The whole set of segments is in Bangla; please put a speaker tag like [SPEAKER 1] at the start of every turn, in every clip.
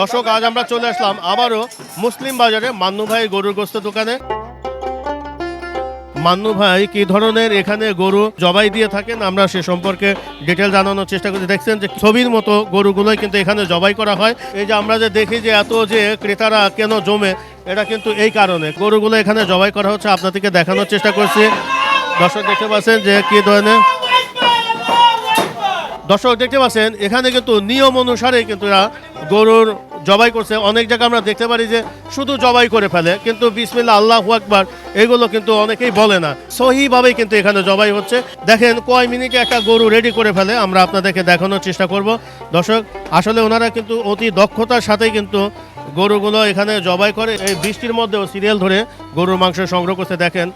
[SPEAKER 1] দর্শক, আজ আমরা চলে আসলাম আবারও মুসলিম বাজারে। মান্নু ভাই গরুর গোস্ত দোকানে। মান্নু ভাই, কি ধরনের এখানে গরু জবাই দিয়ে থাকেন? আমরা সে সম্পর্কে ডিটেল জানানোর চেষ্টা করছি। দেখছেন যে ছবির মতো গরুগুলোই কিন্তু এখানে জবাই করা হয়। এই যে আমরা যে দেখি যে এত যে ক্রেতারা কেন জমে, এটা কিন্তু এই কারণে। গরুগুলো এখানে জবাই করা হচ্ছে, আপনাদেরকে দেখানোর চেষ্টা করছি। দর্শক, দেখতে পাচ্ছেন যে কি ধরনের দর্শক দেখতে পাচ্ছেন, এখানে কিন্তু নিয়ম অনুসারে কিন্তু এরা গরুর জবাই করছে। অনেক জায়গায় আমরা দেখতে পারি যে শুধু জবাই করে ফেলে, কিন্তু বিসমিল্লা আল্লাহ আকবার, এগুলো কিন্তু অনেকেই বলে না। সহিভাবেই কিন্তু এখানে জবাই হচ্ছে। দেখেন, কয় মিনিটে একটা গরু রেডি করে ফেলে, আমরা আপনাদেরকে দেখানোর চেষ্টা করব। দর্শক, আসলে ওনারা কিন্তু অতি দক্ষতার সাথেই কিন্তু গরুগুলো এখানে জবাই করে। এই বৃষ্টির মধ্যেও সিরিয়াল ধরে গরুর মাংস সংগ্রহ করতে দেখেন।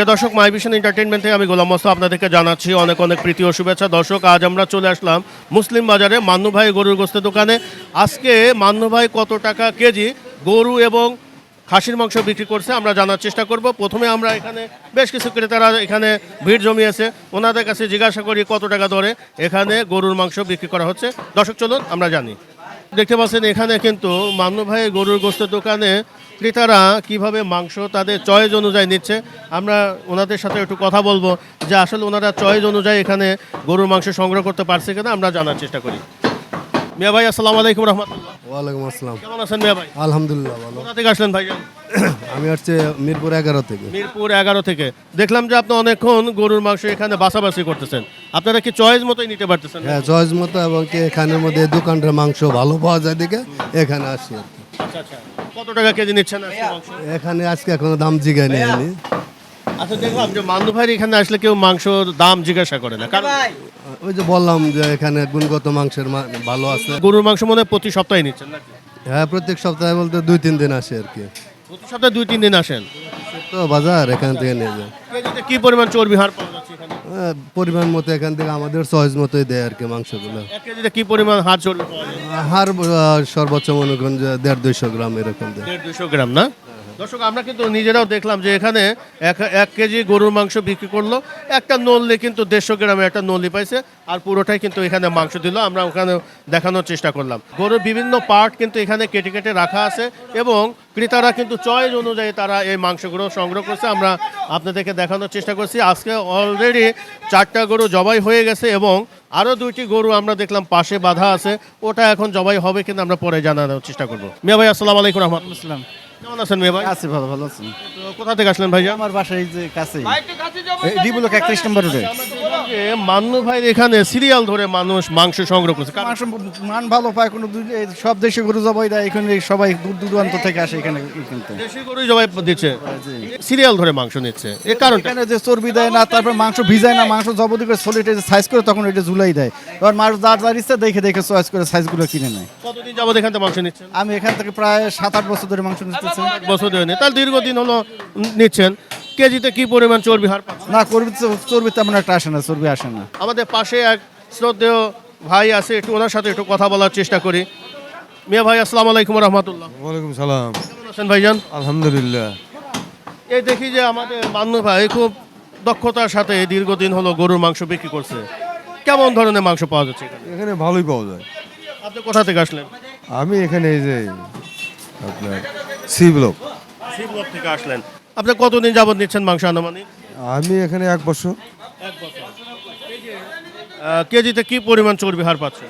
[SPEAKER 1] প্রিয় দর্শক মাই ভিশন এন্টারটেনমেন্ট থেকে আমি গোলাম মোস্তা আপনাদেরকে জানাচ্ছি অনেক অনেক প্রীতি ও শুভেচ্ছা। দর্শক, আজ আমরা চলে আসলাম মুসলিম বাজারে মান্নু ভাই গরুর গোস্তের দোকানে। আজকে মান্নু ভাই কত টাকা কেজি গরু এবং খাসির মাংস বিক্রি করছে আমরা জানার চেষ্টা করব। প্রথমে আমরা এখানে বেশ কিছু ক্রেতারা এখানে ভিড় জমিয়েছে। ওনাদের কাছে জিজ্ঞাসা করি কত টাকা দরে এখানে গরুর মাংস বিক্রি করা হচ্ছে। দর্শক, চলুন আমরা জানি। দেখতে পাচ্ছেন, এখানে কিন্তু মান্নু ভাই গরুর গোস্তের দোকানে ক্রেতারা কীভাবে মাংস তাদের চয়েস অনুযায়ী নিচ্ছে। আমরা ওনাদের সাথে একটু কথা বলব যে আসলে ওনারা চয়েস অনুযায়ী এখানে গরুর মাংস সংগ্রহ করতে পারছে কিনা, আমরা জানার চেষ্টা করি। মিয়া ভাই আসসালামু আলাইকুম রহমতুল্লাহ।
[SPEAKER 2] ওয়ালাইকুম আসসালাম।
[SPEAKER 1] কেমন আছেন মিয়া ভাই?
[SPEAKER 2] আলহামদুলিল্লাহ ভালো।
[SPEAKER 1] কোথা থেকে আসলেন ভাই?
[SPEAKER 2] আমি হচ্ছে মিরপুর এগারো থেকে।
[SPEAKER 1] মিরপুর এগারো থেকে। দেখলাম যে আপনি অনেকক্ষণ গরুর মাংস এখানে বাসাবাসি করতেছেন। আপনারা কি চয়েস মতোই নিতে পারতেছেন?
[SPEAKER 2] হ্যাঁ চয়েস মতো এবং কি এখানের মধ্যে দোকানটার মাংস ভালো পাওয়া যায় দেখে এখানে আসি আর কি।
[SPEAKER 1] আচ্ছা আচ্ছা। কত টাকা কেজি নিচ্ছেন আজকে মাংস?
[SPEAKER 2] এখানে আজকে এখনও দাম জিগায় নেই আমি
[SPEAKER 1] আচ্ছা দেখলাম যে মান্নু ভাইয়ের এখানে আসলে কেউ মাংসর দাম জিজ্ঞাসা করে না। কারণ
[SPEAKER 2] ওই যে বললাম যে এখানে গুণগত মাংসের ভালো আছে।
[SPEAKER 1] গরুর মাংস মনে প্রতি সপ্তাহে নিচ্ছেন নাকি?
[SPEAKER 2] হ্যাঁ প্রত্যেক সপ্তাহে বলতে দুই তিন দিন আসে আর কি।
[SPEAKER 1] প্রতি সপ্তাহে দুই তিন দিন আসেন?
[SPEAKER 2] তো বাজার এখান থেকে নিয়ে যায়।
[SPEAKER 1] কি পরিমাণ চর্বি হার পাওয়া যাচ্ছে এখানে?
[SPEAKER 2] হ্যাঁ, পরিমাণ মতো এখান থেকে আমাদের চয়েস মতোই দেয় আর কি মাংসগুলো।
[SPEAKER 1] এক কেজিতে কি পরিমাণ হার চর্বি পাওয়া যায়?
[SPEAKER 2] হার সর্বোচ্চ মনে করেন যে দেড় দুইশো গ্রাম এরকম দেয়।
[SPEAKER 1] দেড় দুশো গ্রাম না? দর্শক, আমরা কিন্তু নিজেরাও দেখলাম যে এখানে এক এক কেজি গরুর মাংস বিক্রি করল। একটা নললে কিন্তু দেড়শো গ্রামে একটা নলি পাইছে, আর পুরোটাই কিন্তু এখানে মাংস দিল। আমরা ওখানে দেখানোর চেষ্টা করলাম। গরুর বিভিন্ন পার্ট কিন্তু এখানে কেটে কেটে রাখা আছে এবং ক্রেতারা কিন্তু চয়েস অনুযায়ী তারা এই মাংসগুলো সংগ্রহ করছে। আমরা আপনাদেরকে দেখানোর চেষ্টা করছি। আজকে অলরেডি চারটা গরু জবাই হয়ে গেছে এবং আরও দুইটি গরু আমরা দেখলাম পাশে বাধা আছে। ওটা এখন জবাই হবে কিন্তু আমরা পরে জানানোর চেষ্টা করব। মিয়া ভাই, আসসালামু আলাইকুম রহমতুল্লাহ। কেমন আছেন মেয়ে ভাই?
[SPEAKER 3] আছি ভালো ভালো আছি।
[SPEAKER 1] তো কোথা থেকে আসলেন ভাইয়া?
[SPEAKER 3] আমার বাসা এই যে কাছেই ডিবুলক একত্রিশ নম্বর রোডে
[SPEAKER 1] মান্নু ভাই এখানে সিরিয়াল ধরে মানুষ মাংস সংগ্রহ করছে। কারণ
[SPEAKER 3] মাংস মান ভালো পায় কোনো সব দেশে গরু জবাই দেয় এখানে সবাই দূর দূরান্ত থেকে আসে এখানে কিনতে।
[SPEAKER 1] দেশি গরুই জবাই দিচ্ছে। সিরিয়াল ধরে মাংস নিচ্ছে। এর কারণটা?
[SPEAKER 3] এখানে যে চর্বি দেয় না তারপর মাংস ভিজায় না মাংস জবদি করে সলিটে সাইজ করে তখন এটা ঝুলাই দেয়। এবার মাছ যার যার ইচ্ছা দেখে দেখে চয়েস করে সাইজগুলো কিনে নেয়।
[SPEAKER 1] কতদিন যাবত এখান থেকে মাংস নিচ্ছে?
[SPEAKER 3] আমি এখান থেকে প্রায় সাত আট বছর ধরে মাংস নিতেছি
[SPEAKER 1] এক বছর ধরে তাহলে দীর্ঘদিন হলো নিচ্ছেন। কেজিতে কি পরিমাণ চর্বি হার পাচ্ছেন?
[SPEAKER 3] না করবি চর্বি তেমন একটা আসে না চর্বি আসে না।
[SPEAKER 1] আমাদের পাশে এক শ্রদ্ধেয় ভাই আছে একটু ওনার সাথে একটু কথা বলার চেষ্টা করি। মিয়া ভাই আসসালামু আলাইকুম রহমতুল্লাহ।
[SPEAKER 4] ওয়ালাইকুম সালাম।
[SPEAKER 1] কেমন আছেন ভাইজান?
[SPEAKER 4] আলহামদুলিল্লাহ।
[SPEAKER 1] এই দেখি যে আমাদের মান্নু ভাই খুব দক্ষতার সাথে দীর্ঘদিন হলো গরুর মাংস বিক্রি করছে। কেমন ধরনের মাংস পাওয়া যাচ্ছে এখানে?
[SPEAKER 4] এখানে ভালোই পাওয়া যায়।
[SPEAKER 1] আপনি কোথা থেকে আসলেন?
[SPEAKER 4] আমি এখানে এই যে আপনার সি ব্লক।
[SPEAKER 1] সি ব্লক থেকে আসলেন। আপনি কতদিন যাবত নিচ্ছেন মাংস আনুমানিক?
[SPEAKER 4] আমি এখানে এক বছর।
[SPEAKER 1] এক বছর। কেজিতে কি পরিমাণ চর্বি হার পাচ্ছেন?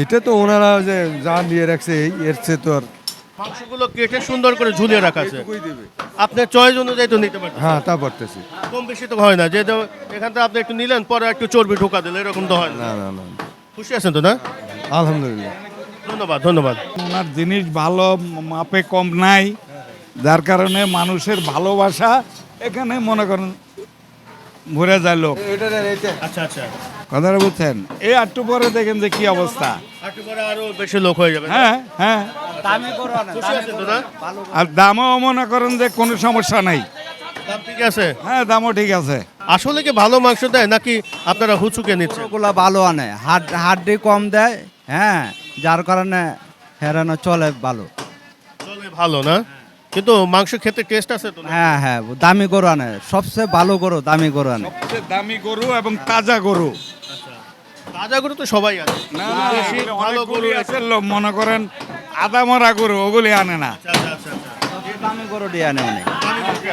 [SPEAKER 4] এটা তো ওনারা যে যা নিয়ে রাখছে এর চেয়ে তো আর
[SPEAKER 1] মাংসগুলো কেটে সুন্দর করে ঝুলিয়ে রাখা আছে। আপনার চয়েস অনুযায়ী তো নিতে পারছেন
[SPEAKER 5] হ্যাঁ তা পারতেছি।
[SPEAKER 1] কম বেশি তো হয় না যে এখান থেকে আপনি একটু নিলেন পরে একটু চর্বি ঢোকা দিলেন এরকম তো হয় না
[SPEAKER 5] না না।
[SPEAKER 1] খুশি আছেন তো না?
[SPEAKER 5] আলহামদুলিল্লাহ।
[SPEAKER 1] ধন্যবাদ ধন্যবাদ।
[SPEAKER 6] ওনার জিনিস ভালো মাপে কম নাই। যার কারণে মানুষের ভালোবাসা এখানে মনে করেন ভরে যায় লোক।
[SPEAKER 1] আচ্ছা আচ্ছা।
[SPEAKER 6] কথাটা বুঝছেন? এই একটু পরে দেখেন যে কি অবস্থা।
[SPEAKER 1] আরও বেশি লোক হয়ে যাবে।
[SPEAKER 6] হ্যাঁ হ্যাঁ। আর দামও মনে করেন যে কোনো সমস্যা নাই।
[SPEAKER 1] দাম ঠিক আছে?
[SPEAKER 6] হ্যাঁ দামও ঠিক আছে।
[SPEAKER 1] আসলে কি ভালো মাংস দেয় নাকি আপনারা হুচুকে নিচ্ছেন?
[SPEAKER 3] ওগুলা ভালো আনে। হাড হাড্ডি কম দেয় হ্যাঁ। যার কারণে হেরানো চলে ভালো।
[SPEAKER 1] চলে ভালো না? কিন্তু মাংস খেতে টেস্ট আছে তো না?
[SPEAKER 3] হ্যাঁ হ্যাঁ দামি গরু আনে। সবচেয়ে ভালো গরু দামি গরু আনে।
[SPEAKER 6] সবচেয়ে দামি গরু এবং তাজা গরু।
[SPEAKER 1] তাজা গরু তো সবাই আছে
[SPEAKER 6] না
[SPEAKER 1] দেশি ভালো গরু আছে
[SPEAKER 6] আছে। লোক মনে করেন আদা মরা গরু ওগুলি আনে না।
[SPEAKER 1] আচ্ছা, আচ্ছা, আচ্ছা, আচ্ছা।
[SPEAKER 3] দামি গরু দিয়ে আনে?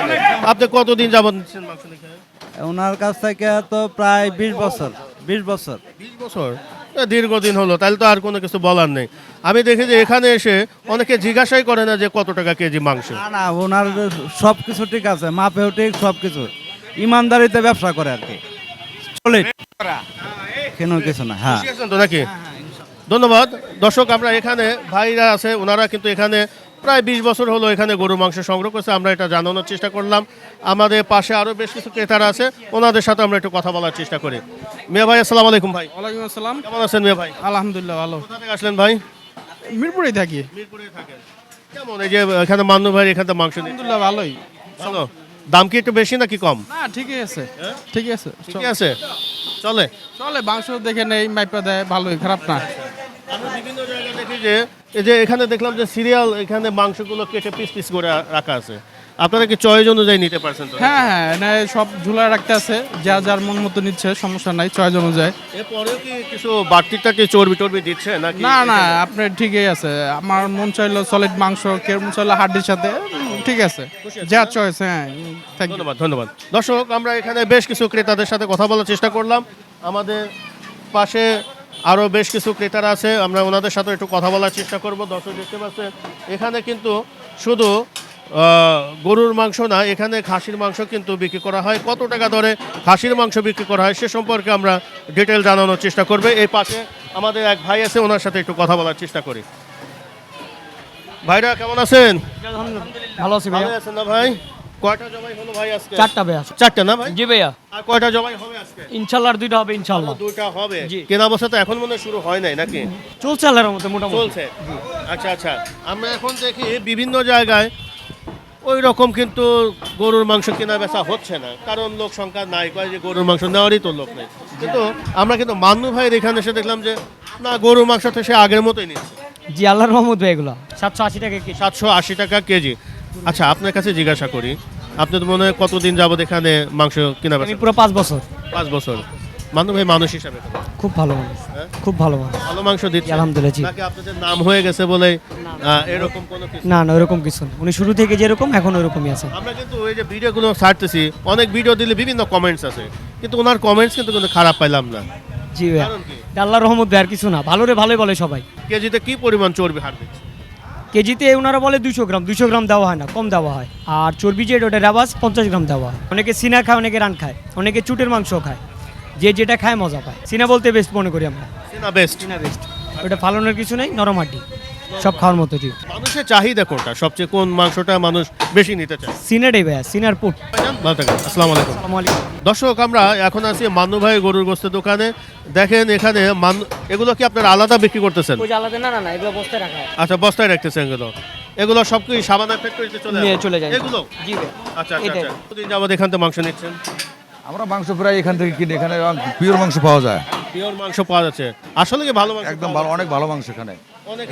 [SPEAKER 3] অনেক
[SPEAKER 1] আপনি কতদিন যাবত নিচ্ছেন মাংস দেখে
[SPEAKER 3] ওনার কাছ থেকে তো প্রায় বিশ বছর বিশ বছর।
[SPEAKER 1] বিশ বছর? দীর্ঘদিন হলো তাহলে তো আর কোনো কিছু বলার নেই। আমি দেখি যে এখানে এসে অনেকে জিজ্ঞাসাই করে না যে কত টাকা কেজি মাংস।
[SPEAKER 3] না না ওনার সব কিছু ঠিক আছে মাপেও ঠিক সব কিছু ইমানদারিতে ব্যবসা করে আর কি। চলে। কেন কিছু না হ্যাঁ।
[SPEAKER 1] তো নাকি? ধন্যবাদ। দর্শক আমরা এখানে ভাইরা আছে ওনারা কিন্তু এখানে প্রায় বিশ বছর হলো এখানে গরু মাংস সংগ্রহ করছে আমরা এটা জানানোর চেষ্টা করলাম। আমাদের পাশে আরও বেশ কিছু ক্রেতারা আছে ওনাদের সাথে আমরা একটু কথা বলার চেষ্টা করি। মিয়া ভাই আসসালামু আলাইকুম ভাই।
[SPEAKER 7] ওয়ালাইকুম আসসালাম।
[SPEAKER 1] কেমন আছেন মিয়া ভাই?
[SPEAKER 7] আলহামদুলিল্লাহ ভালো।
[SPEAKER 1] কোথা থেকে আসলেন ভাই?
[SPEAKER 7] মিরপুরেই থাকি।
[SPEAKER 1] মিরপুরে থাকেন। কেমন এই যে এখানে মান্নু ভাই এখানে মাংস
[SPEAKER 7] আলহামদুলিল্লাহ ভালোই।
[SPEAKER 1] ভালো। দাম কি একটু বেশি নাকি কম?
[SPEAKER 7] না ঠিকই আছে। ঠিকই আছে।
[SPEAKER 1] ঠিকই আছে? চলে?
[SPEAKER 7] চলে মাংস দেখে নেই মাইপা দেয় ভালোই খারাপ না।
[SPEAKER 1] আমরা বিভিন্ন দেখি যে এই যে এখানে দেখলাম যে সিরিয়াল এখানে মাংসগুলো কেটে পিস পিস করে রাখা আছে। আপনারা কি চয়েস অনুযায়ী নিতে পারছেন তো?
[SPEAKER 7] হ্যাঁ হ্যাঁ এনে সব ঝুলা রাখতে আছে। যা যার মন মতো নিচ্ছে সমস্যা নাই চয়েস অনুযায়ী।
[SPEAKER 1] এরপরেও কি কিছু বাড়তিটা কি চর্বি টর্বি দিচ্ছে নাকি?
[SPEAKER 7] না না আপনার ঠিকই আছে। আমার মন চাইলো সলিড মাংস কে মন চাইলো হাড্ডির সাথে ঠিক আছে। যা চয়েস হ্যাঁ
[SPEAKER 1] ধন্যবাদ ধন্যবাদ। দর্শক আমরা এখানে বেশ কিছু ক্রেতাদের সাথে কথা বলার চেষ্টা করলাম। আমাদের পাশে আরও বেশ কিছু ক্রেতারা আছে। আমরা ওনাদের সাথে একটু কথা বলার চেষ্টা করব। দর্শক দেখতে পাচ্ছেন এখানে কিন্তু শুধু গরুর মাংস না এখানে খাসির মাংস কিন্তু বিক্রি করা হয়। কত টাকা দরে খাসির মাংস বিক্রি করা হয় সে সম্পর্কে আমরা ডিটেল জানানোর চেষ্টা করবে। এই পাশে আমাদের এক ভাই আছে ওনার সাথে একটু কথা বলার চেষ্টা করি। ভাইরা কেমন আছেন?
[SPEAKER 8] ভালো আছি
[SPEAKER 1] ভালো আছেন না ভাই? কয়টা জবাই হলো ভাই আজকে?
[SPEAKER 8] চারটা ভাইয়া
[SPEAKER 1] চারটা না ভাই?
[SPEAKER 8] জি ভাইয়া।
[SPEAKER 1] আর কয়টা জবাই হবে আজকে?
[SPEAKER 8] ইনশাল্লাহ আর দুইটা হবে ইনশাল্লাহ।
[SPEAKER 1] দুইটা হবে।
[SPEAKER 8] জি।
[SPEAKER 1] কেনা তো এখন মনে হয় শুরু হয় নাই নাকি?
[SPEAKER 8] চলছে আল্লাহর মতো মোটামুটি।
[SPEAKER 1] চলছে। আচ্ছা আচ্ছা। আমরা এখন দেখি বিভিন্ন জায়গায় ওই রকম কিন্তু গরুর মাংস কেনা বেচা হচ্ছে না। কারণ লোক সংখ্যা নাই কয় যে গরুর মাংস নেওয়ারই তো লোক নেই। কিন্তু আমরা কিন্তু মান্নু ভাইয়ের এখানে এসে দেখলাম যে না গরুর মাংস তো সে আগের মতোই নিচ্ছে।
[SPEAKER 8] জি আল্লাহর রহমত ভাই এগুলো। সাতশো আশি টাকা কেজি।
[SPEAKER 1] সাতশো আশি টাকা কেজি। আচ্ছা আপনার কাছে জিজ্ঞাসা করি আপনি তো মনে হয় কতদিন যাবত এখানে মাংস কেনা
[SPEAKER 8] আমি
[SPEAKER 1] বেচা
[SPEAKER 8] পুরো পাঁচ বছর।
[SPEAKER 1] পাঁচ বছর। ভাই মানুষ হিসাবে
[SPEAKER 8] খুব ভালো মানুষ।
[SPEAKER 1] হ্যাঁ?
[SPEAKER 8] খুব ভালো মানুষ।
[SPEAKER 1] ভালো মাংস দিচ্ছে।
[SPEAKER 8] আলহামদুলিল্লাহ, জি।
[SPEAKER 1] নাকি আপনাদের নাম হয়ে গেছে বলে আহ, এরকম কোনো কিছু?
[SPEAKER 8] না না ওরকম কিছু না। উনি শুরু থেকে যেরকম এখন ওরকমই আছে।
[SPEAKER 1] আমরা কিন্তু ওই যে ভিডিওগুলো ছাড়তেছি অনেক ভিডিও দিলে বিভিন্ন কমেন্টস আছে। কিন্তু ওনার কমেন্টস কিন্তু কোনো খারাপ পাইলাম না।
[SPEAKER 8] জি ভাইয়া।
[SPEAKER 1] কারণ কি?
[SPEAKER 8] এটা আল্লাহর রহমত ভাই আর কিছু না। ভালো রে ভালোই বলে সবাই।
[SPEAKER 1] কেজিতে কি পরিমাণ চর্বি হার দিচ্ছে?
[SPEAKER 8] কেজিতে ওনারা বলে দুশো গ্রাম দুশো গ্রাম দেওয়া হয় না কম দেওয়া হয়। আর চর্বি যে ওটা রাবাস পঞ্চাশ গ্রাম দেওয়া হয়। অনেকে সিনা খায় অনেকে রান খায় অনেকে চুটের মাংস খায়। যে যেটা খায় মজা পায়। সিনা বলতে বেস্ট মনে করি আমরা।
[SPEAKER 1] সিনা বেস্ট
[SPEAKER 8] সিনা বেস্ট ওটা ফালানোর কিছু নেই নরম হাড্ডি। সব খাওয়ার মতো জি।
[SPEAKER 1] মানুষের চাহিদা কোনটা? সবচেয়ে কোন মাংসটা মানুষ বেশি নিতে চায়?
[SPEAKER 8] সিনাটাই ভাইয়া সিনার পুট
[SPEAKER 1] ভালো থাকেন। আসসালামু আলাইকুম।
[SPEAKER 8] আসসালামু আলাইকুম।
[SPEAKER 1] দর্শক আমরা এখন আছি মান্নু ভাই গরুর গোস্তের দোকানে। দেখেন এখানে মান এগুলো কি আপনারা আলাদা বিক্রি করতেছেন?
[SPEAKER 8] ওই আলাদা না না না এগুলো বস্তায় রাখা হয়।
[SPEAKER 1] আচ্ছা বস্তায় রাখতেছেন এগুলো। এগুলো সব কি সাবানা ফ্যাক্টরিতে চলে
[SPEAKER 8] নিয়ে চলে যায়।
[SPEAKER 1] এগুলো?
[SPEAKER 8] জি ভাই।
[SPEAKER 1] আচ্ছা আচ্ছা
[SPEAKER 8] এটাই।
[SPEAKER 1] আচ্ছা। কতদিন যাবত এখান থেকে মাংস নিচ্ছেন?
[SPEAKER 5] আমরা মাংস প্রায় এখান থেকে কিনি এখানে পিওর মাংস পাওয়া যায়।
[SPEAKER 1] পিওর মাংস পাওয়া যাচ্ছে। আসলে কি ভালো মাংস
[SPEAKER 5] একদম ভালো অনেক ভালো মাংস এখানে।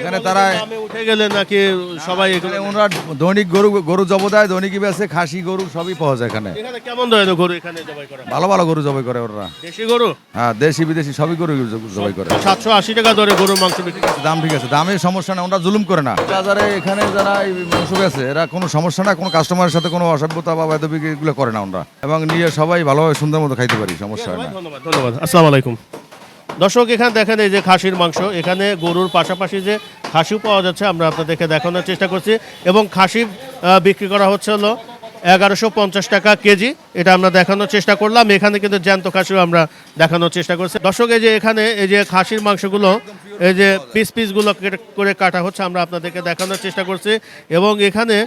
[SPEAKER 5] এখানে তারা
[SPEAKER 1] উঠে গেলে নাকি সবাই
[SPEAKER 5] এখানে ওনারা দৈনিক গরু গরু জব দেয় দৈনিক বেছে খাসি গরু সবই পাওয়া যায় এখানে।
[SPEAKER 1] এখানে কেমন ধরনের গরু এখানে জবাই করা
[SPEAKER 5] ভালো ভালো গরু জবাই করে ওরা।
[SPEAKER 1] দেশি গরু?
[SPEAKER 5] হ্যাঁ দেশি বিদেশি সবই গরু জবাই করে।
[SPEAKER 1] সাতশো আশি টাকা দরে গরুর মাংস বিক্রি
[SPEAKER 5] দাম ঠিক আছে। দামের সমস্যা নেই ওরা জুলুম করে না। বাজারে এখানে যারা মাংস বেছে এরা কোনো সমস্যা না কোনো কাস্টমারের সাথে কোনো অসভ্যতা বা এগুলো করে না ওরা। এবং নিয়ে সবাই ভালোভাবে সুন্দর মতো খাইতে পারি সমস্যা হয় না।
[SPEAKER 1] ধন্যবাদ ধন্যবাদ। আসসালামু আলাইকুম। দর্শক, এখানে দেখেন এই যে খাসির মাংস। এখানে গরুর পাশাপাশি যে খাসিও পাওয়া যাচ্ছে, আমরা আপনাদেরকে দেখানোর চেষ্টা করছি। এবং খাসি বিক্রি করা হচ্ছে হলো এগারোশো পঞ্চাশ টাকা কেজি। এটা আমরা দেখানোর চেষ্টা করলাম। এখানে কিন্তু জ্যান্ত খাসিও আমরা দেখানোর চেষ্টা করছি। দর্শক, এই যে এখানে, এই যে খাসির মাংসগুলো, এই যে পিস পিসগুলো করে কাটা হচ্ছে, আমরা আপনাদেরকে দেখানোর চেষ্টা করছি। এবং এখানে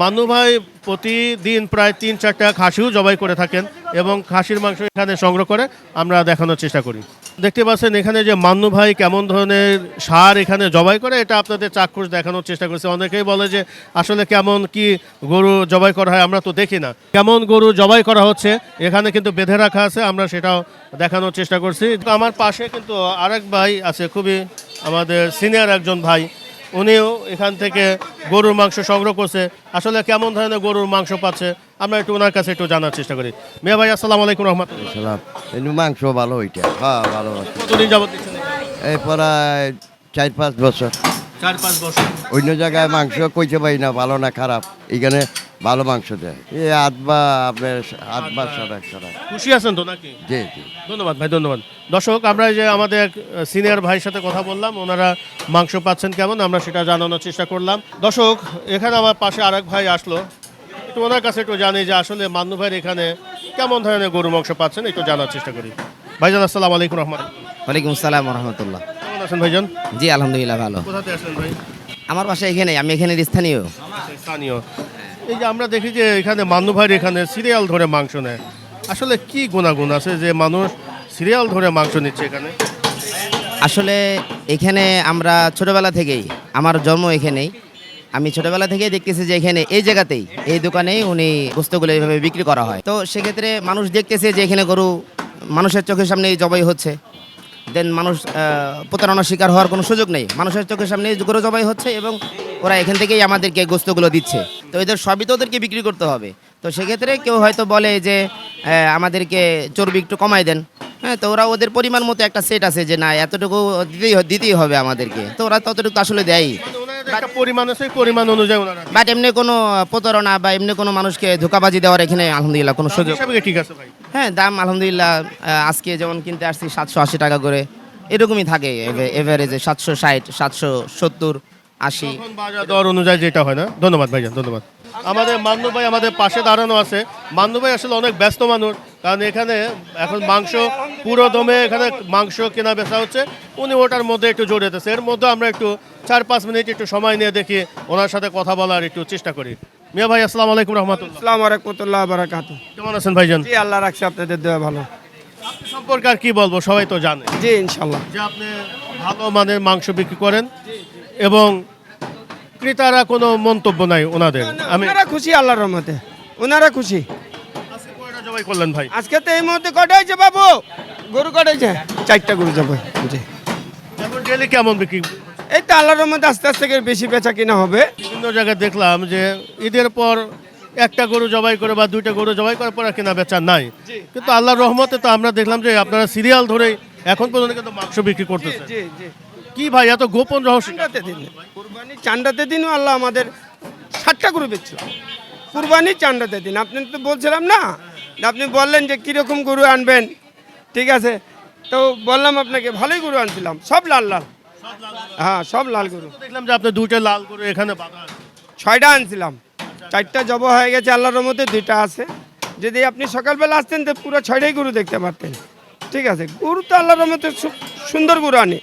[SPEAKER 1] মান্নু ভাই প্রতিদিন প্রায় তিন চারটা খাসিও জবাই করে থাকেন এবং খাসির মাংস এখানে সংগ্রহ করে আমরা দেখানোর চেষ্টা করি। দেখতে পাচ্ছেন এখানে যে মান্নু ভাই কেমন ধরনের সার এখানে জবাই করে, এটা আপনাদের চাক্ষুষ দেখানোর চেষ্টা করছে। অনেকেই বলে যে আসলে কেমন কি গরু জবাই করা হয়, আমরা তো দেখি না। কেমন গরু জবাই করা হচ্ছে, এখানে কিন্তু বেঁধে রাখা আছে, আমরা সেটাও দেখানোর চেষ্টা করছি। আমার পাশে কিন্তু আরেক ভাই আছে, খুবই আমাদের সিনিয়র একজন ভাই। উনিও এখান থেকে গরুর মাংস সংগ্রহ করছে। আসলে কেমন ধরনের গরুর মাংস পাচ্ছে আমরা একটু ওনার কাছে একটু জানার চেষ্টা করি। মেয়া ভাই আসসালামু আলাইকুম রহমতুল্লাহ।
[SPEAKER 9] মাংস ভালো ওইটা হ্যাঁ ভালো
[SPEAKER 1] কতদিন যাবত
[SPEAKER 9] এই প্রায় চার পাঁচ বছর।
[SPEAKER 1] চার পাঁচ বছর।
[SPEAKER 9] অন্য জায়গায় মাংস কইতে পারি না ভালো না খারাপ। এখানে ভালো মাংস দেয়। এই আট বা আপনার আট বা সাড়ে
[SPEAKER 1] খুশি আছেন তো নাকি?
[SPEAKER 9] জি জি।
[SPEAKER 1] ধন্যবাদ ভাই ধন্যবাদ। দর্শক আমরা যে আমাদের এক সিনিয়র ভাইয়ের সাথে কথা বললাম ওনারা মাংস পাচ্ছেন কেমন আমরা সেটা জানানোর চেষ্টা করলাম। দর্শক এখানে আমার পাশে আরেক ভাই আসলো। একটু ওনার কাছে একটু জানি যে আসলে মান্নু ভাইয়ের এখানে কেমন ধরনের গরু মাংস পাচ্ছেন একটু জানার চেষ্টা করি। ভাইজান আসসালামু আলাইকুম রহমান
[SPEAKER 10] ওয়ালাইকুম আসসালাম রহমতুল্লাহ।
[SPEAKER 1] আছেন ভাইজান?
[SPEAKER 10] জি আলহামদুলিল্লাহ ভালো।
[SPEAKER 1] কোথাতে আসলেন ভাই?
[SPEAKER 10] আমার বাসা এখানে আমি এখানে স্থানীয়।
[SPEAKER 1] স্থানীয়। এই যে আমরা দেখি যে এখানে মান্নু ভাইয়ের এখানে সিরিয়াল ধরে মাংস নেয়। আসলে কি গুণাগুণ আছে যে মানুষ সিরিয়াল ধরে মাংস নিচ্ছে এখানে?
[SPEAKER 10] আসলে এখানে আমরা ছোটবেলা থেকেই আমার জন্ম এখানেই আমি ছোটবেলা থেকেই দেখতেছি যে এখানে এই জায়গাতেই এই দোকানেই উনি বস্তুগুলো এইভাবে বিক্রি করা হয়। তো সেক্ষেত্রে মানুষ দেখতেছে যে এখানে গরু মানুষের চোখের সামনে জবাই হচ্ছে। দেন মানুষ প্রতারণার শিকার হওয়ার কোনো সুযোগ নেই। মানুষের চোখের সামনে গরু জবাই হচ্ছে এবং ওরা এখান থেকেই আমাদেরকে গোস্তগুলো দিচ্ছে। তো এদের সবই তো ওদেরকে বিক্রি করতে হবে। তো সেক্ষেত্রে কেউ হয়তো বলে যে আমাদেরকে চর্বি একটু কমাই দেন। হ্যাঁ তো ওরা ওদের পরিমাণ মতো একটা সেট আছে যে, না, এতটুকু দিতেই দিতেই হবে আমাদেরকে। তো ওরা ততটুকু আসলে দেয়ই।
[SPEAKER 1] একটা পরিমাণ আছে পরিমাণ অনুযায়ী ওনারা
[SPEAKER 10] বাট এমনি কোনো প্রতারণা বা এমনি কোনো মানুষকে ধোকাবাজি দেওয়ার এখানে আলহামদুলিল্লাহ কোনো সুযোগ
[SPEAKER 1] ঠিক আছে ভাই?
[SPEAKER 10] হ্যাঁ দাম আলহামদুলিল্লাহ আজকে যেমন কিনতে আসছি সাতশো আশি টাকা করে এরকমই থাকে এভারেজে সাতশো ষাট সাতশো সত্তর আশি।
[SPEAKER 1] দর অনুযায়ী যেটা হয় না? ধন্যবাদ ভাইজান ধন্যবাদ। আমাদের মান্নু ভাই আমাদের পাশে দাঁড়ানো আছে। মান্নু ভাই আসলে অনেক ব্যস্ত মানুষ। কারণ এখানে এখন মাংস পুরো দমে এখানে মাংস কেনা বেচা হচ্ছে। উনি ওটার মধ্যে একটু জড়িয়েছে এর মধ্যে আমরা একটু চার পাঁচ মিনিট একটু সময় নিয়ে দেখি ওনার সাথে কথা বলার একটু চেষ্টা করি। মিয়া ভাই আসসালামু আলাইকুম রহমতুল্লাহ।
[SPEAKER 11] আসসালামু রহমতুল্লাহ বারাকাত
[SPEAKER 1] কেমন আছেন ভাইজান?
[SPEAKER 11] জি আল্লাহ রাখছে আপনাদের দেওয়া ভালো।
[SPEAKER 1] সম্পর্কে আর কি বলব সবাই তো জানে।
[SPEAKER 11] জি ইনশাল্লাহ
[SPEAKER 1] যে আপনি ভালো মানের মাংস বিক্রি করেন এবং ক্রেতারা কোনো মন্তব্য নাই ওনাদের। আমি
[SPEAKER 11] খুশি আল্লাহর রহমতে। ওনারা খুশি।
[SPEAKER 1] জবাই করলেন ভাই।
[SPEAKER 11] আজকে তো এই মুহূর্তে কটাইছে বাবু। গরু কটাইছে চারটা গরু যাব জি।
[SPEAKER 1] এখন ডেলি কেমন বিক্রি?
[SPEAKER 11] এই তো আল্লাহর রহমতে আস্তে আস্তে করে বেশি বেচা কিনা হবে।
[SPEAKER 1] বিভিন্ন জায়গায় দেখলাম যে ঈদের পর একটা গরু জবাই করে বা দুইটা গরু জবাই করার পর কেনা বেচা নাই। কিন্তু আল্লাহর রহমতে তো আমরা দেখলাম যে আপনারা সিরিয়াল ধরে এখন পর্যন্ত কিন্তু মাংস বিক্রি করতেছে কি ভাই এত গোপন রহস্য?
[SPEAKER 11] দিন। কুরবানি চান্দাতে দিনও আল্লাহ আমাদের ষাটটা গরু বেচছিল কুরবানি চান্দাতে দিন। আপনি তো বলছিলাম না আপনি বললেন যে কীরকম গরু আনবেন? ঠিক আছে। তো বললাম আপনাকে ভালোই গরু আনছিলাম। সব লাল লাল। হ্যাঁ সব লাল গরু।
[SPEAKER 1] দেখলাম যে আপনি দুইটা লাল গরু এখানে
[SPEAKER 11] ছয়টা আনছিলাম। চারটা জব হয়ে গেছে আল্লাহর মধ্যে দুইটা আছে। যদি আপনি সকালবেলা আসতেন তো পুরো ছয়টাই গরু দেখতে পারতেন। ঠিক আছে গরু তো আল্লাহর মধ্যে সুন্দর গরু আনে।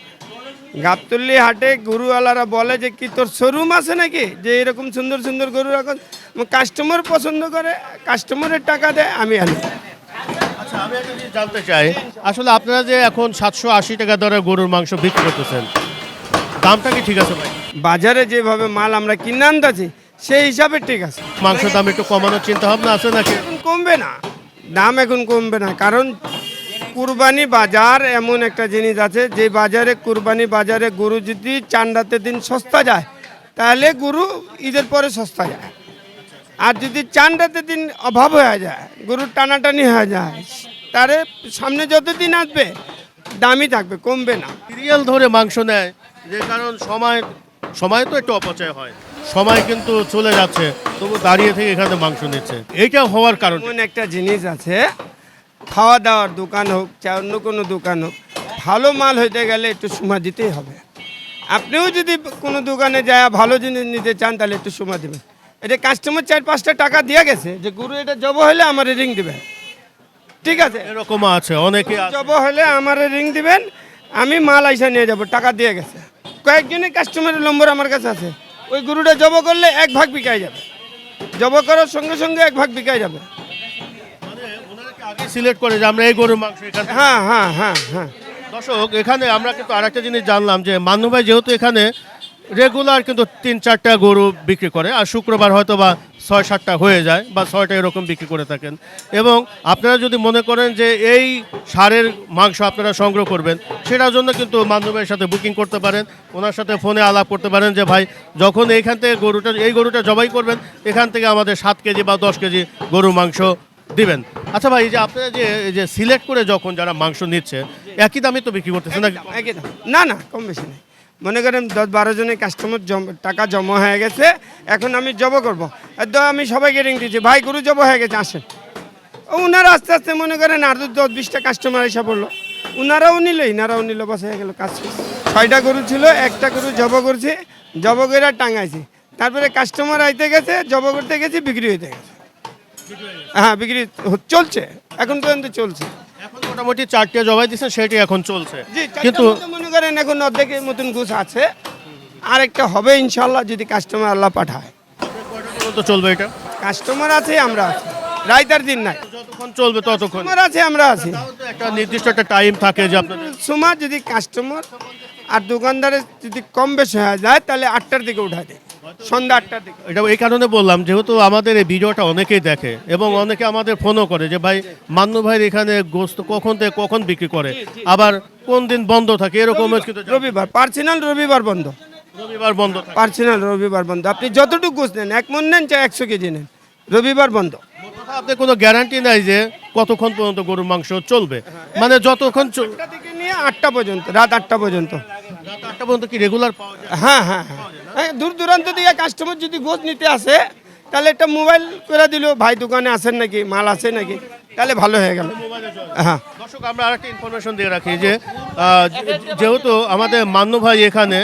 [SPEAKER 11] গাবতল্লি হাটে গরুওয়ালারা বলে যে কি তোর শোরুম আছে নাকি? যে এরকম সুন্দর সুন্দর গরু রাখো কাস্টমার পছন্দ করে কাস্টমারের টাকা দেয় আমি আনি।
[SPEAKER 1] আচ্ছা আমি একটা জিনিস জানতে চাই। আসলে আপনারা যে এখন সাতশো আশি টাকা দরে গরুর মাংস বিক্রি করতেছেন দামটা কি ঠিক আছে ভাই?
[SPEAKER 11] বাজারে যেভাবে মাল আমরা কিনে আনতেছি সেই হিসাবে ঠিক আছে।
[SPEAKER 1] মাংস দাম একটু কমানোর চিন্তা ভাবনা আছে নাকি?
[SPEAKER 11] এখন কমবে না। দাম এখন কমবে না কারণ কুরবানি বাজার এমন একটা জিনিস আছে যে বাজারে কুরবানি বাজারে গরু যদি চান্দাতে দিন সস্তা যায় তাহলে গরু ঈদের পরে সস্তা যায়। আর যদি চান্দাতে দিন অভাব হয়ে যায় গরুর টানাটানি হয়ে যায় তারে সামনে যতদিন আসবে দামই থাকবে কমবে না।
[SPEAKER 1] সিরিয়াল ধরে মাংস নেয় যে কারণ সময় সময় তো একটু অপচয় হয়। সময় কিন্তু চলে যাচ্ছে তবু দাঁড়িয়ে থেকে এখানে মাংস নিচ্ছে। এইটা হওয়ার কারণ
[SPEAKER 11] একটা জিনিস আছে খাওয়া দাওয়ার দোকান হোক চা অন্য কোনো দোকান হোক ভালো মাল হইতে গেলে একটু সময় দিতেই হবে। আপনিও যদি কোনো দোকানে যায় ভালো জিনিস নিতে চান তাহলে একটু সময় দেবেন। এটা কাস্টমার চার পাঁচটা টাকা দিয়ে গেছে যে গুরু এটা জব হলে আমার রিং দিবেন। ঠিক আছে?
[SPEAKER 1] এরকম আছে অনেকে
[SPEAKER 11] জব হলে আমার রিং দিবেন আমি মাল আইসা নিয়ে যাব টাকা দিয়ে গেছে। কয়েকজনের কাস্টমারের নম্বর আমার কাছে আছে। ওই গরুটা জব করলে এক ভাগ বিকাই যাবে। জব করার সঙ্গে সঙ্গে এক ভাগ বিকাই যাবে।
[SPEAKER 1] আগে সিলেক্ট করে যে আমরা এই গরুর মাংস এখান থেকে
[SPEAKER 11] হ্যাঁ হ্যাঁ হ্যাঁ হ্যাঁ।
[SPEAKER 1] দর্শক এখানে আমরা কিন্তু আরেকটা জিনিস জানলাম যে মান্নু ভাই যেহেতু এখানে রেগুলার কিন্তু তিন চারটা গরু বিক্রি করে আর শুক্রবার হয়তো বা ছয় সাতটা হয়ে যায় বা ছয়টা এরকম বিক্রি করে থাকেন। এবং আপনারা যদি মনে করেন যে এই সারের মাংস আপনারা সংগ্রহ করবেন সেটার জন্য কিন্তু মান্নু ভাইয়ের সাথে বুকিং করতে পারেন ওনার সাথে ফোনে আলাপ করতে পারেন যে ভাই যখন এইখান থেকে গরুটা এই গরুটা জবাই করবেন এখান থেকে আমাদের সাত কেজি বা দশ কেজি গরু মাংস দিবেন। আচ্ছা ভাই, এই যে আপনারা যে, এই যে সিলেক্ট করে যখন যারা মাংস নিচ্ছে, একই দামে তো বিক্রি করতেছে নাকি?
[SPEAKER 11] একই দাম। না না, কম বেশি নেই। মনে করেন দশ বারো জনের কাস্টমার টাকা জমা হয়ে গেছে, এখন আমি জব করব। আর তো আমি সবাইকে রিং দিচ্ছি ভাই, গরু জব হয়ে গেছে, আসেন। ও উনারা আস্তে আস্তে মনে করেন আর দশ, বিশটা কাস্টমার এসে পড়ল উনারাও নিল, ইনারাও নিল, বসে হয়ে গেল কাজ। ছয়টা গরু ছিল, একটা গরু জব করছে, জব করে টাঙাইছি। তারপরে কাস্টমার আইতে গেছে, জব করতে গেছি, বিক্রি হইতে গেছে। হ্যাঁ বিক্রি চলছে এখন পর্যন্ত চলছে।
[SPEAKER 1] এখন মোটামুটি চারটে জবাই দিচ্ছেন সেটি এখন চলছে। কিন্তু
[SPEAKER 11] মনে করেন এখন অর্ধেকের মতন ঘুষ আছে। আর একটা হবে ইনশাল্লাহ যদি কাস্টমার আল্লাহ পাঠায়।
[SPEAKER 1] চলবে এটা?
[SPEAKER 11] কাস্টমার আছে আমরা আছি। রাইতার দিন নাই।
[SPEAKER 1] যতক্ষণ চলবে ততক্ষণ।
[SPEAKER 11] কাস্টমার আছে আমরা আছি।
[SPEAKER 1] একটা নির্দিষ্ট একটা টাইম থাকে যে আপনাদের
[SPEAKER 11] সময় যদি কাস্টমার আর দোকানদারের যদি কম বেশি হয়ে যায় তাহলে আটটার দিকে উঠা দেয়। সন্ধ্যা আটটার দিকে।
[SPEAKER 1] এটা এই কারণে বললাম যেহেতু আমাদের এই ভিডিওটা অনেকেই দেখে এবং অনেকে আমাদের ফোনও করে যে ভাই মান্নু ভাইয়ের এখানে গোস্ত কখন থেকে কখন বিক্রি করে? আবার কোন দিন বন্ধ থাকে? এরকম কিন্তু
[SPEAKER 11] রবিবার পার্সোনাল রবিবার বন্ধ।
[SPEAKER 1] রবিবার বন্ধ
[SPEAKER 11] পার্সোনাল রবিবার বন্ধ। আপনি যতটুকু গোছ নেন এক মন নেন চাই একশো কেজি নেন রবিবার বন্ধ।
[SPEAKER 1] আপনার কোনো গ্যারান্টি নাই যে কতক্ষণ পর্যন্ত গরুর মাংস চলবে? মানে যতক্ষণ
[SPEAKER 11] নিয়ে আটটা পর্যন্ত রাত আটটা পর্যন্ত।
[SPEAKER 1] রাত আটটা পর্যন্ত কি রেগুলার
[SPEAKER 11] হ্যাঁ হ্যাঁ হ্যাঁ। হ্যাঁ, দূর দূরান্ত থেকে কাস্টমার যদি গোজ নিতে আসে তাহলে একটা মোবাইল করে দিল ভাই দোকানে আসেন নাকি? মাল আসে নাকি? তাহলে ভালো হয়ে গেল। হ্যাঁ।
[SPEAKER 1] দর্শক আমরা আরেকটা ইনফরমেশন দিয়ে রাখি যে- যেহেতু আমাদের মান্য ভাই এখানে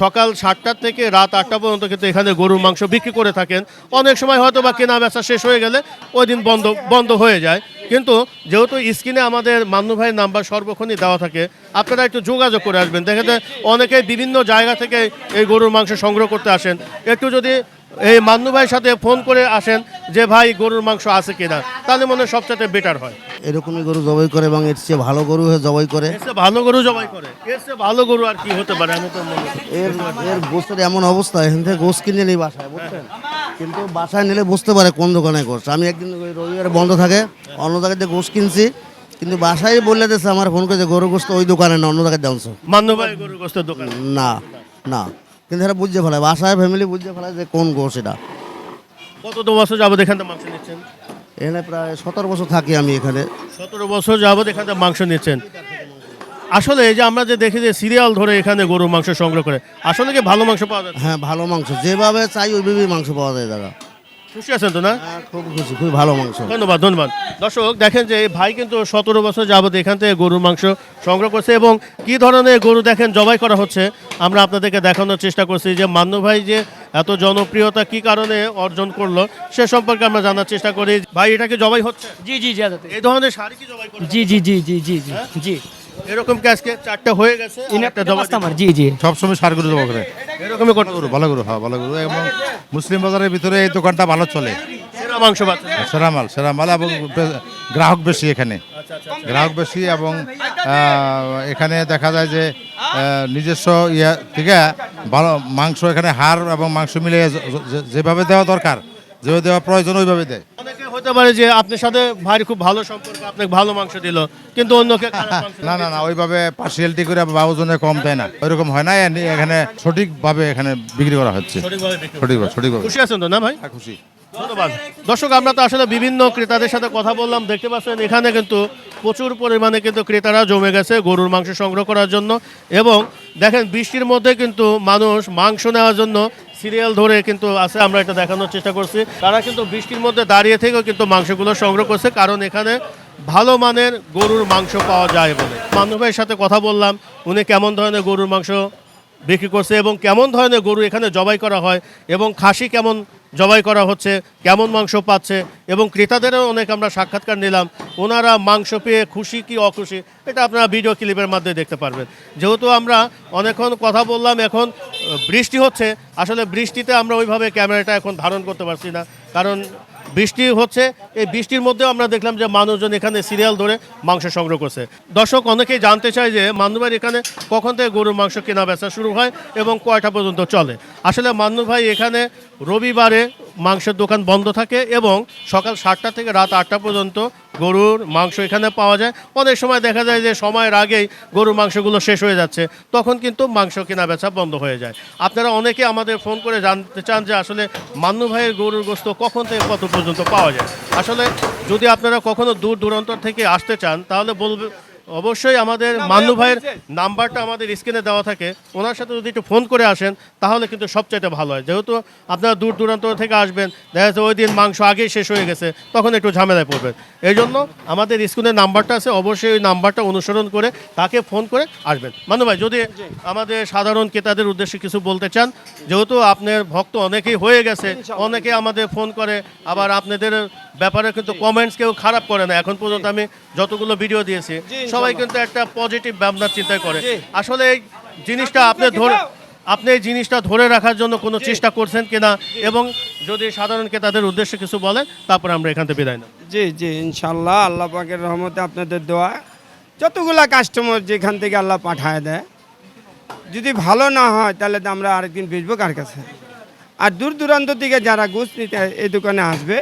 [SPEAKER 1] সকাল সাতটা থেকে রাত আটটা পর্যন্ত কিন্তু এখানে গরুর মাংস বিক্রি করে থাকেন। অনেক সময় হয়তো বা কেনা বেচা শেষ হয়ে গেলে ওই দিন বন্ধ বন্ধ হয়ে যায়। কিন্তু যেহেতু স্ক্রিনে আমাদের মান্য ভাইয়ের নাম্বার সর্বক্ষণই দেওয়া থাকে, আপনারা একটু যোগাযোগ করে আসবেন। দেখেন অনেকে বিভিন্ন জায়গা থেকে এই গরুর মাংস সংগ্রহ করতে আসেন। একটু যদি এই মান্নু ভাইয়ের সাথে ফোন করে আসেন যে ভাই গরুর মাংস আছে কিনা। তাহলে মনে হয় সবচেয়ে বেটার হয়।
[SPEAKER 2] এরকমই গরু জবাই করে এবং এর চেয়ে ভালো গরু হয়ে জবাই করে।
[SPEAKER 1] এর চেয়ে ভালো গরু জবাই করে। এর চেয়ে ভালো গরু আর কি হতে পারে আমি তো মনে
[SPEAKER 2] এর এর গোসের এমন অবস্থা এখান থেকে গোস কিনে নিই বাসায় বুঝছেন? কিন্তু বাসায় নিলে বুঝতে পারে কোন দোকানে গোস আমি একদিন রবিবারে বন্ধ থাকে অন্য জায়গায় দিয়ে গোস কিনছি কিন্তু বাসায় বললে দিচ্ছে আমার ফোন করে যে গরু গোস্ত ওই দোকানে না অন্য জায়গায় দামছো
[SPEAKER 1] মান্য ভাই গরু গোস্তের দোকান?
[SPEAKER 2] না না। কিন্তু সেটা বুঝতে ফেলায় বাসায় ফ্যামিলি বুঝতে ফেলায় যে কোন গোস এটা।
[SPEAKER 1] কত তো বছর যাব এখান থেকে মাংস নিচ্ছেন?
[SPEAKER 2] এখানে প্রায় সতেরো বছর থাকি আমি এখানে।
[SPEAKER 1] সতেরো বছর যাবত এখান থেকে মাংস নিচ্ছেন। আসলে এই যে আমরা যে দেখি যে সিরিয়াল ধরে এখানে গরুর মাংস সংগ্রহ করে আসলে কি ভালো মাংস পাওয়া যায়?
[SPEAKER 2] হ্যাঁ ভালো মাংস। যেভাবে চাই ওইভাবেই মাংস পাওয়া যায় দাদা।
[SPEAKER 1] খুশি আছেন তো না?
[SPEAKER 2] হ্যাঁ, খুব খুশি খুব ভালো মাংস।
[SPEAKER 1] ধন্যবাদ ধন্যবাদ। দর্শক দেখেন যে এই ভাই কিন্তু সতেরো বছর যাবত এখান থেকে গরুর মাংস সংগ্রহ করছে এবং কি ধরনের গরু দেখেন জবাই করা হচ্ছে আমরা আপনাদেরকে দেখানোর চেষ্টা করছি যে মান্য ভাই যে এত জনপ্রিয়তা কি কারণে অর্জন করল সে সম্পর্কে আমরা জানার চেষ্টা করি। ভাই এটা কি জবাই হচ্ছে?
[SPEAKER 8] জি জি জি
[SPEAKER 1] এই ধরনের শাড়ি কি জবাই করে
[SPEAKER 8] জি জি জি জি জি জি জি।
[SPEAKER 1] এরকম কি আজকে চারটা হয়ে গেছে? একটা জবাই
[SPEAKER 8] জি জি।
[SPEAKER 4] সবসময় সার গরু জমা করে
[SPEAKER 1] এরকমই করতে
[SPEAKER 4] গরু ভালো গরু হ্যাঁ ভালো গরু এবং মুসলিম বাজারের ভিতরে এই দোকানটা ভালো চলে।
[SPEAKER 1] সেরা মাংস পাচ্ছেন
[SPEAKER 4] সেরা মাল সেরা মাল এবং গ্রাহক বেশি এখানে। গ্রাহক বেশি এবং এখানে দেখা যায় যে নিজস্ব ইয়া থেকে ভালো মাংস এখানে হাড় এবং মাংস মিলে যেভাবে দেওয়া দরকার যেভাবে দেওয়া প্রয়োজন ওইভাবে দেয়।
[SPEAKER 1] অনেকে হতে পারে যে আপনার সাথে ভাই খুব ভালো সম্পর্ক আপনাকে ভালো মাংস দিল কিন্তু অন্যকে খারাপ মাংস
[SPEAKER 4] না না না ওইভাবে পার্সিয়ালিটি করে বা ওজনে কম দেয় না। ওইরকম হয় না এখানে সঠিকভাবে এখানে বিক্রি করা হচ্ছে।
[SPEAKER 1] সঠিকভাবে
[SPEAKER 4] সঠিকভাবে সঠিকভাবে।
[SPEAKER 1] খুশি আছেন তো না ভাই?
[SPEAKER 4] হ্যাঁ, খুশি।
[SPEAKER 1] ধন্যবাদ। দর্শক আমরা তো আসলে বিভিন্ন ক্রেতাদের সাথে কথা বললাম দেখতে পাচ্ছেন এখানে কিন্তু প্রচুর পরিমাণে কিন্তু ক্রেতারা জমে গেছে গরুর মাংস সংগ্রহ করার জন্য। এবং দেখেন বৃষ্টির মধ্যে কিন্তু মানুষ মাংস নেওয়ার জন্য সিরিয়াল ধরে কিন্তু আছে, আমরা এটা দেখানোর চেষ্টা করছি। তারা কিন্তু বৃষ্টির মধ্যে দাঁড়িয়ে থেকেও কিন্তু মাংসগুলো সংগ্রহ করছে, কারণ এখানে ভালো মানের গরুর মাংস পাওয়া যায় বলে। মান্নু সাথে কথা বললাম, উনি কেমন ধরনের গরুর মাংস বিক্রি করছে এবং কেমন ধরনের গরু এখানে জবাই করা হয় এবং খাসি কেমন জবাই করা হচ্ছে, কেমন মাংস পাচ্ছে এবং ক্রেতাদেরও অনেক আমরা সাক্ষাৎকার নিলাম। ওনারা মাংস পেয়ে খুশি কি অখুশি, এটা আপনারা ভিডিও ক্লিপের মাধ্যমে দেখতে পারবেন। যেহেতু আমরা অনেকক্ষণ কথা বললাম, এখন বৃষ্টি হচ্ছে, আসলে বৃষ্টিতে আমরা ওইভাবে ক্যামেরাটা এখন ধারণ করতে পারছি না। কারণ বৃষ্টি হচ্ছে, এই বৃষ্টির মধ্যেও আমরা দেখলাম যে মানুষজন এখানে সিরিয়াল ধরে মাংস সংগ্রহ করছে। দর্শক অনেকেই জানতে চায় যে মান্নু এখানে কখন থেকে গরুর মাংস কেনা বেচা শুরু হয় এবং কয়টা পর্যন্ত চলে? আসলে মান্নু ভাই এখানে রবিবারে মাংসের দোকান বন্ধ থাকে এবং সকাল সাতটা থেকে রাত আটটা পর্যন্ত গরুর মাংস এখানে পাওয়া যায়। অনেক সময় দেখা যায় যে সময়ের আগেই গরুর মাংসগুলো শেষ হয়ে যাচ্ছে, তখন কিন্তু মাংস কেনা বেচা বন্ধ হয়ে যায়। আপনারা অনেকে আমাদের ফোন করে জানতে চান যে আসলে মান্নু ভাইয়ের গরুর গোস্ত কখন থেকে কত পর্যন্ত পাওয়া যায়। আসলে যদি আপনারা কখনো দূর দূরান্তর থেকে আসতে চান, তাহলে বলবে অবশ্যই আমাদের মান্নু ভাইয়ের নাম্বারটা আমাদের স্ক্রিনে দেওয়া থাকে। ওনার সাথে যদি একটু ফোন করে আসেন তাহলে কিন্তু সবচাইতে ভালো হয়। যেহেতু আপনারা দূর দূরান্ত থেকে আসবেন দেখা যাচ্ছে ওই দিন মাংস আগেই শেষ হয়ে গেছে তখন একটু ঝামেলায় পড়বেন। এই জন্য আমাদের স্ক্রিনের নাম্বারটা আছে অবশ্যই ওই নাম্বারটা অনুসরণ করে তাকে ফোন করে আসবেন। মান্নু ভাই যদি আমাদের সাধারণ ক্রেতাদের উদ্দেশ্যে কিছু বলতে চান যেহেতু আপনার ভক্ত অনেকেই হয়ে গেছে অনেকে আমাদের ফোন করে আবার আপনাদের ব্যাপারে কিন্তু কমেন্টস কেউ খারাপ করে না। এখন পর্যন্ত আমি যতগুলো ভিডিও দিয়েছি সবাই কিন্তু একটা পজিটিভ ভাবনার চিন্তা করে। আসলে এই জিনিসটা আপনি ধরে আপনি এই জিনিসটা ধরে রাখার জন্য কোনো চেষ্টা করছেন কিনা এবং যদি সাধারণ ক্রেতাদের উদ্দেশ্যে কিছু বলেন তারপর আমরা এখান থেকে বিদায় নেব।
[SPEAKER 11] জি জি ইনশাল্লাহ আল্লাহ পাকের রহমতে আপনাদের দোয়া। যতগুলা কাস্টমার যেখান থেকে আল্লাহ পাঠায় দেয়। যদি ভালো না হয় তাহলে তো আমরা আরেকদিন বেচবো কার কাছে? আর দূর দূরান্ত থেকে যারা গোস নিতে এই দোকানে আসবে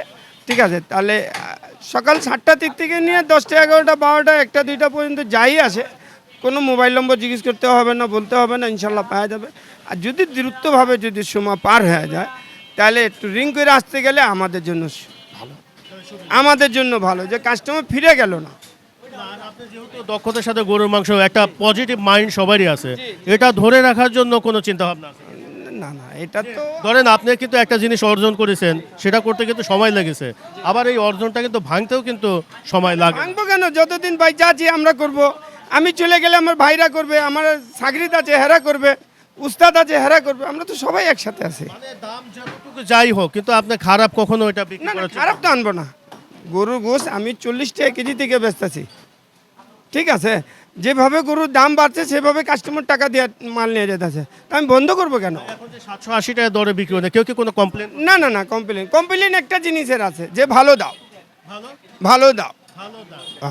[SPEAKER 11] ঠিক আছে তাহলে সকাল সাতটা দিক থেকে নিয়ে দশটা এগারোটা, বারোটা, একটা, দুইটা পর্যন্ত যাই আসে। কোনো মোবাইল নম্বর জিজ্ঞেস করতে হবে না, বলতে হবে না, ইনশাল্লাহ পাওয়া যাবে। আর যদি দ্রুতভাবে যদি সময় পার হয়ে যায়, তাহলে একটু রিং করে আসতে গেলে আমাদের জন্য ভালো। আমাদের জন্য ভালো, যে কাস্টমার ফিরে গেল না।
[SPEAKER 1] যেহেতু দক্ষতার সাথে গরুর মাংস, একটা পজিটিভ মাইন্ড সবারই আছে। এটা ধরে রাখার জন্য কোনো চিন্তা ভাবনা আছে?
[SPEAKER 11] না না এটা তো
[SPEAKER 1] ধরেন আপনি কিন্তু একটা জিনিস অর্জন করেছেন সেটা করতে কিন্তু সময় লেগেছে। আবার এই অর্জনটা কিন্তু ভাঙতেও কিন্তু সময় লাগে।
[SPEAKER 11] ভাঙবো কেন? যতদিন ভাই যাচ্ছি আমরা করব। আমি চলে গেলে আমার ভাইরা করবে আমার সাগরিত আছে হেরা করবে উস্তাদ আছে হেরা করবে আমরা তো সবাই একসাথে আছি।
[SPEAKER 1] যাই হোক কিন্তু আপনি খারাপ কখনো এটা বিক্রি
[SPEAKER 11] না না
[SPEAKER 1] করার চেষ্টা-
[SPEAKER 11] খারাপ তো আনব না। গরুর গোস আমি চল্লিশ টাকা কেজি থেকে বেচতেছি। ঠিক আছে? যেভাবে গরুর দাম বাড়ছে সেভাবে কাস্টমার টাকা দিয়ে মাল নিয়ে যেতেছে। তা আমি বন্ধ করব কেন?
[SPEAKER 1] সাতশো আশি টাকা দরে বিক্রি হয় কেউ কি কোনো কমপ্লেন
[SPEAKER 11] না না না কমপ্লেন কমপ্লেন একটা জিনিসের আছে যে ভালো দাও ভালো? দাও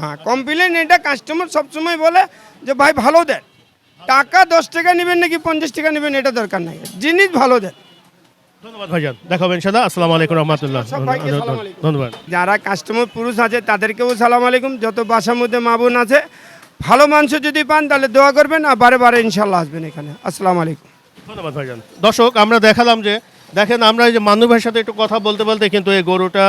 [SPEAKER 11] হ্যাঁ কমপ্লেন এটা কাস্টমার সবসময় বলে যে ভাই ভালো দেন। টাকা দশ টাকা নেবেন নাকি পঞ্চাশ টাকা নেবেন এটা দরকার নাই। জিনিস ভালো দেন।
[SPEAKER 1] ধন্যবাদ ভাইজান। দেখা হবে ইনশাল্লাহ আসসালামু আলাইকুম রহমতুল্লাহ। ধন্যবাদ।
[SPEAKER 11] যারা কাস্টমার পুরুষ আছে তাদেরকেও সালাম আলাইকুম। যত বাসার মধ্যে মা বোন আছে ভালো মাংস যদি পান, তাহলে দোয়া করবেন আর বারে বারে ইনশাল্লাহ আসবেন এখানে। আসসালামু আলাইকুম।
[SPEAKER 1] ধন্যবাদ ভাইজান। দর্শক, আমরা দেখালাম যে, দেখেন আমরা এই যে মানুষের সাথে একটু কথা বলতে বলতে কিন্তু এই গরুটা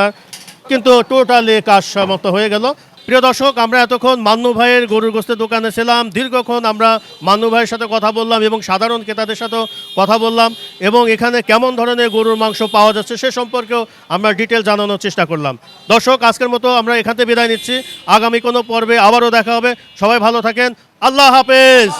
[SPEAKER 1] কিন্তু টোটালি কাজ সমাপ্ত হয়ে গেল। প্রিয় দর্শক, আমরা এতক্ষণ মান্নু ভাইয়ের গরুর গোস্তের দোকানে ছিলাম। দীর্ঘক্ষণ আমরা মান্নু ভাইয়ের সাথে কথা বললাম এবং সাধারণ ক্রেতাদের সাথেও কথা বললাম এবং এখানে কেমন ধরনের গরুর মাংস পাওয়া যাচ্ছে সে সম্পর্কেও আমরা ডিটেল জানানোর চেষ্টা করলাম। দর্শক, আজকের মতো আমরা এখান থেকে বিদায় নিচ্ছি। আগামী কোনো পর্বে আবারও দেখা হবে। সবাই ভালো থাকেন। আল্লাহ হাফেজ।